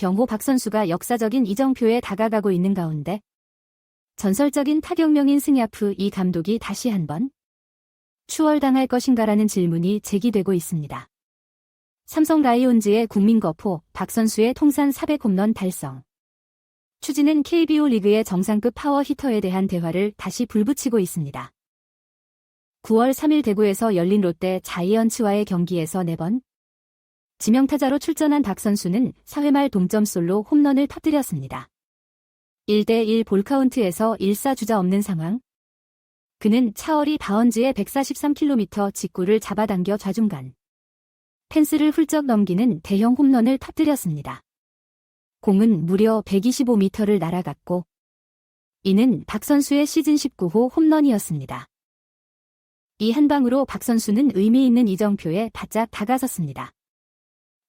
병호 박 선수가 역사적인 이정표에 다가가고 있는 가운데 전설적인 타격명인 승야프 이 감독이 다시 한번 추월당할 것인가라는 질문이 제기되고 있습니다. 삼성 라이온즈의 국민거포 박 선수의 통산 400 홈런 달성. 추진은 KBO 리그의 정상급 파워 히터에 대한 대화를 다시 불붙이고 있습니다. 9월 3일 대구에서 열린 롯데 자이언츠와의 경기에서 4번 지명타자로 출전한 박 선수는 4회 말 동점 솔로 홈런을 터뜨렸습니다. 1대1 볼카운트에서 1사 주자 없는 상황. 그는 차월이 바운즈의 143km 직구를 잡아당겨 좌중간. 펜스를 훌쩍 넘기는 대형 홈런을 터뜨렸습니다. 공은 무려 125m를 날아갔고 이는 박 선수의 시즌 19호 홈런이었습니다. 이 한 방으로 박 선수는 의미 있는 이정표에 바짝 다가섰습니다.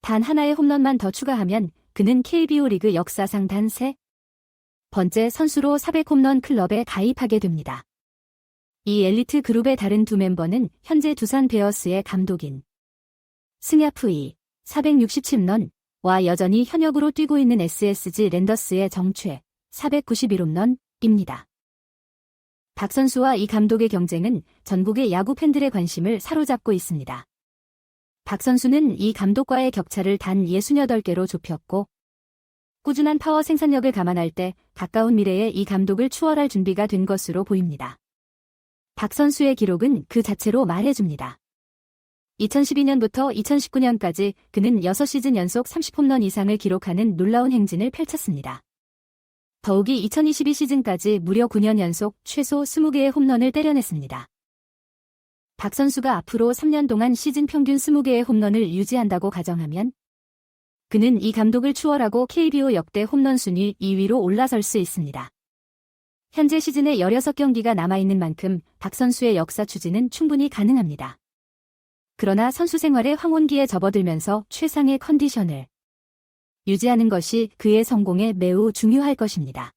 단 하나의 홈런만 더 추가하면 그는 KBO 리그 역사상 단 세 번째 선수로 400홈런 클럽에 가입하게 됩니다. 이 엘리트 그룹의 다른 두 멤버는 현재 두산 베어스의 감독인 승야프이 467런와 여전히 현역으로 뛰고 있는 SSG 랜더스의 정최 491홈런입니다. 박 선수와 이 감독의 경쟁은 전국의 야구 팬들의 관심을 사로잡고 있습니다. 박 선수는 이 감독과의 격차를 단 68개로 좁혔고 꾸준한 파워 생산력을 감안할 때 가까운 미래에 이 감독을 추월할 준비가 된 것으로 보입니다. 박 선수의 기록은 그 자체로 말해줍니다. 2012년부터 2019년까지 그는 6시즌 연속 30홈런 이상을 기록하는 놀라운 행진을 펼쳤습니다. 더욱이 2022 시즌까지 무려 9년 연속 최소 20개의 홈런을 때려냈습니다. 박 선수가 앞으로 3년 동안 시즌 평균 20개의 홈런을 유지한다고 가정하면 그는 이 감독을 추월하고 KBO 역대 홈런 순위 2위로 올라설 수 있습니다. 현재 시즌에 16경기가 남아있는 만큼 박 선수의 역사 추진은 충분히 가능합니다. 그러나 선수 생활의 황혼기에 접어들면서 최상의 컨디션을 유지하는 것이 그의 성공에 매우 중요할 것입니다.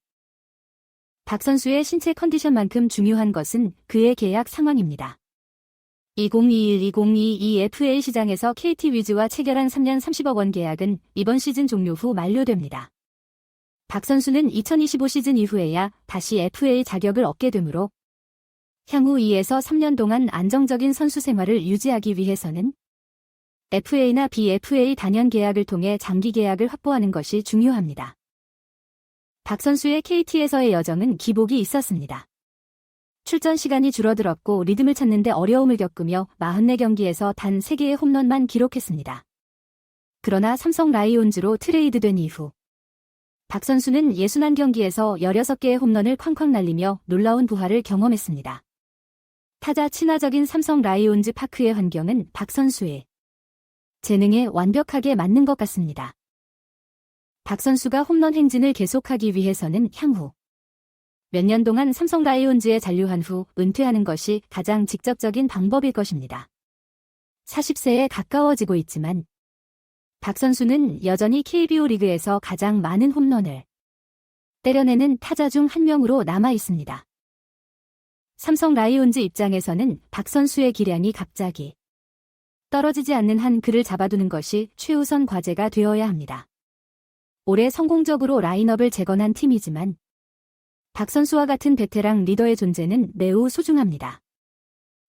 박 선수의 신체 컨디션만큼 중요한 것은 그의 계약 상황입니다. 2021-2022 FA 시장에서 KT 위즈와 체결한 3년 30억 원 계약은 이번 시즌 종료 후 만료됩니다. 박 선수는 2025 시즌 이후에야 다시 FA 자격을 얻게 되므로 향후 2에서 3년 동안 안정적인 선수 생활을 유지하기 위해서는 FA나 BFA 단연 계약을 통해 장기 계약을 확보하는 것이 중요합니다. 박 선수의 KT에서의 여정은 기복이 있었습니다. 출전 시간이 줄어들었고 리듬을 찾는데 어려움을 겪으며 44경기에서 단 3개의 홈런만 기록했습니다. 그러나 삼성 라이온즈로 트레이드된 이후 박 선수는 61경기에서 16개의 홈런을 쾅쾅 날리며 놀라운 부활을 경험했습니다. 타자 친화적인 삼성 라이온즈 파크의 환경은 박 선수의 재능에 완벽하게 맞는 것 같습니다. 박 선수가 홈런 행진을 계속하기 위해서는 향후 몇 년 동안 삼성 라이온즈에 잔류한 후 은퇴하는 것이 가장 직접적인 방법일 것입니다. 40세에 가까워지고 있지만 박 선수는 여전히 KBO 리그에서 가장 많은 홈런을 때려내는 타자 중 한 명으로 남아 있습니다. 삼성 라이온즈 입장에서는 박 선수의 기량이 갑자기 떨어지지 않는 한 그를 잡아두는 것이 최우선 과제가 되어야 합니다. 올해 성공적으로 라인업을 재건한 팀이지만 박 선수와 같은 베테랑 리더의 존재는 매우 소중합니다.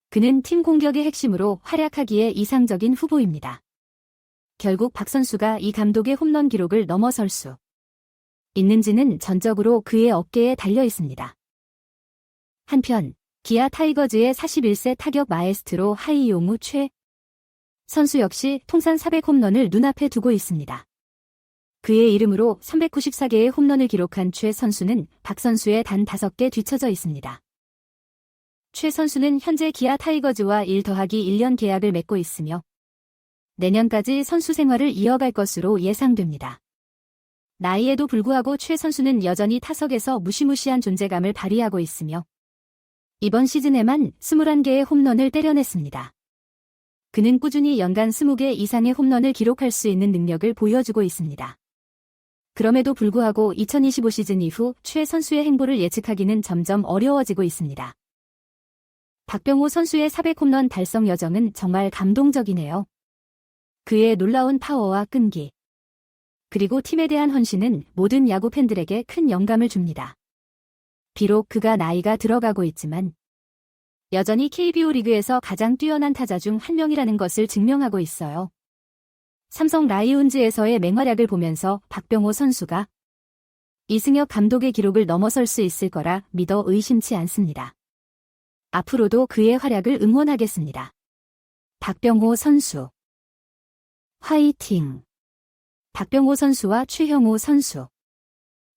그는 팀 공격의 핵심으로 활약하기에 이상적인 후보입니다. 결국 박 선수가 이 감독의 홈런 기록을 넘어설 수 있는지는 전적으로 그의 어깨에 달려 있습니다. 한편 기아 타이거즈의 41세 타격 마에스트로 하이용우 최 선수 역시 통산 400 홈런을 눈앞에 두고 있습니다. 그의 이름으로 394개의 홈런을 기록한 최 선수는 박 선수의 단 5개 뒤처져 있습니다. 최 선수는 현재 기아 타이거즈와 1 더하기 1년 계약을 맺고 있으며 내년까지 선수 생활을 이어갈 것으로 예상됩니다. 나이에도 불구하고 최 선수는 여전히 타석에서 무시무시한 존재감을 발휘하고 있으며 이번 시즌에만 21개의 홈런을 때려냈습니다. 그는 꾸준히 연간 20개 이상의 홈런을 기록할 수 있는 능력을 보여주고 있습니다. 그럼에도 불구하고 2025 시즌 이후 최 선수의 행보를 예측하기는 점점 어려워지고 있습니다. 박병호 선수의 400 홈런 달성 여정은 정말 감동적이네요. 그의 놀라운 파워와 끈기. 그리고 팀에 대한 헌신은 모든 야구 팬들에게 큰 영감을 줍니다. 비록 그가 나이가 들어가고 있지만 여전히 KBO 리그에서 가장 뛰어난 타자 중 한 명이라는 것을 증명하고 있어요. 삼성 라이온즈에서의 맹활약을 보면서 박병호 선수가 이승엽 감독의 기록을 넘어설 수 있을 거라 믿어 의심치 않습니다. 앞으로도 그의 활약을 응원하겠습니다. 박병호 선수 화이팅! 박병호 선수와 최형우 선수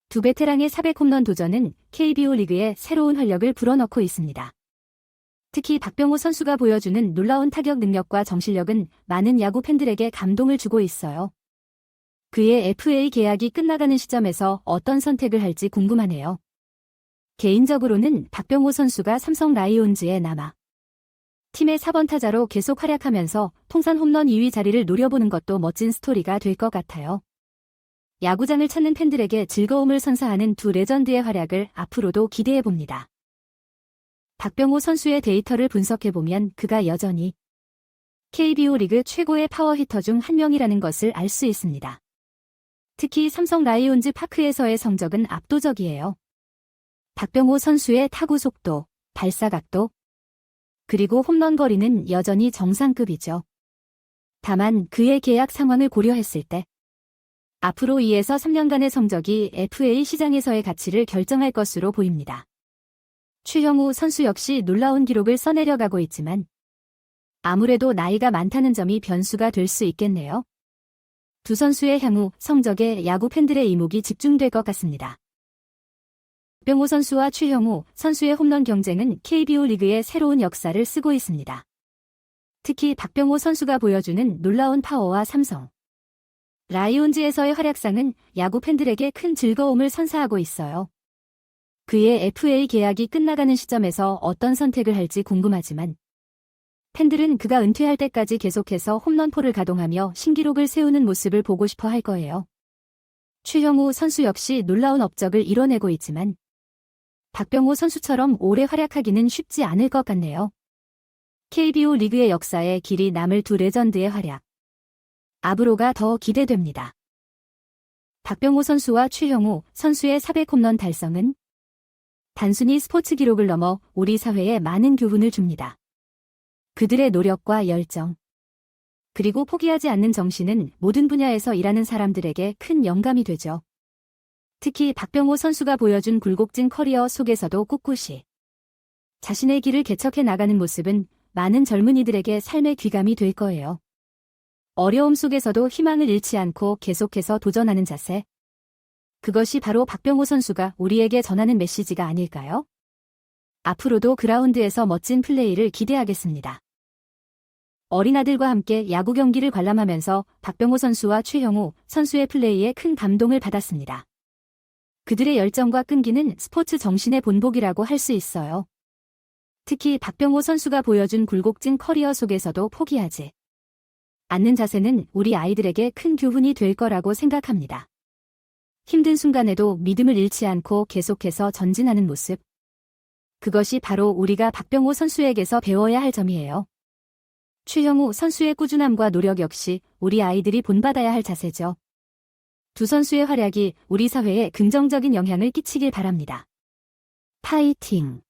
두 베테랑의 400홈런 도전은 KBO 리그에 새로운 활력을 불어넣고 있습니다. 특히 박병호 선수가 보여주는 놀라운 타격 능력과 정실력은 많은 야구 팬들에게 감동을 주고 있어요. 그의 FA 계약이 끝나가는 시점에서 어떤 선택을 할지 궁금하네요. 개인적으로는 박병호 선수가 삼성 라이온즈에 남아 팀의 4번 타자로 계속 활약하면서 통산 홈런 2위 자리를 노려보는 것도 멋진 스토리가 될 것 같아요. 야구장을 찾는 팬들에게 즐거움을 선사하는 두 레전드의 활약을 앞으로도 기대해 봅니다. 박병호 선수의 데이터를 분석해보면 그가 여전히 KBO 리그 최고의 파워 히터 중 한 명이라는 것을 알 수 있습니다. 특히 삼성 라이온즈 파크에서의 성적은 압도적이에요. 박병호 선수의 타구 속도, 발사 각도, 그리고 홈런 거리는 여전히 정상급이죠. 다만 그의 계약 상황을 고려했을 때 앞으로 2에서 3년간의 성적이 FA 시장에서의 가치를 결정할 것으로 보입니다. 추형우 선수 역시 놀라운 기록을 써내려가고 있지만 아무래도 나이가 많다는 점이 변수가 될 수 있겠네요. 두 선수의 향후 성적에 야구 팬들의 이목이 집중될 것 같습니다. 병호 선수와 최형우 선수의 홈런 경쟁은 KBO 리그의 새로운 역사를 쓰고 있습니다. 특히 박병호 선수가 보여주는 놀라운 파워와 삼성, 라이온즈에서의 활약상은 야구 팬들에게 큰 즐거움을 선사하고 있어요. 그의 FA 계약이 끝나가는 시점에서 어떤 선택을 할지 궁금하지만 팬들은 그가 은퇴할 때까지 계속해서 홈런포를 가동하며 신기록을 세우는 모습을 보고 싶어 할 거예요. 추형우 선수 역시 놀라운 업적을 이뤄내고 있지만 박병호 선수처럼 오래 활약하기는 쉽지 않을 것 같네요. KBO 리그의 역사에 길이 남을 두 레전드의 활약. 앞으로가 더 기대됩니다. 박병호 선수와 최형우 선수의 400홈런 달성은 단순히 스포츠 기록을 넘어 우리 사회에 많은 교훈을 줍니다. 그들의 노력과 열정, 그리고 포기하지 않는 정신은 모든 분야에서 일하는 사람들에게 큰 영감이 되죠. 특히 박병호 선수가 보여준 굴곡진 커리어 속에서도 꿋꿋이 자신의 길을 개척해 나가는 모습은 많은 젊은이들에게 삶의 귀감이 될 거예요. 어려움 속에서도 희망을 잃지 않고 계속해서 도전하는 자세. 그것이 바로 박병호 선수가 우리에게 전하는 메시지가 아닐까요? 앞으로도 그라운드에서 멋진 플레이를 기대하겠습니다. 어린 아들과 함께 야구 경기를 관람하면서 박병호 선수와 최형우 선수의 플레이에 큰 감동을 받았습니다. 그들의 열정과 끈기는 스포츠 정신의 본보기라고 할 수 있어요. 특히 박병호 선수가 보여준 굴곡진 커리어 속에서도 포기하지 않는 자세는 우리 아이들에게 큰 교훈이 될 거라고 생각합니다. 힘든 순간에도 믿음을 잃지 않고 계속해서 전진하는 모습. 그것이 바로 우리가 박병호 선수에게서 배워야 할 점이에요. 추형우 선수의 꾸준함과 노력 역시 우리 아이들이 본받아야 할 자세죠. 두 선수의 활약이 우리 사회에 긍정적인 영향을 끼치길 바랍니다. 파이팅!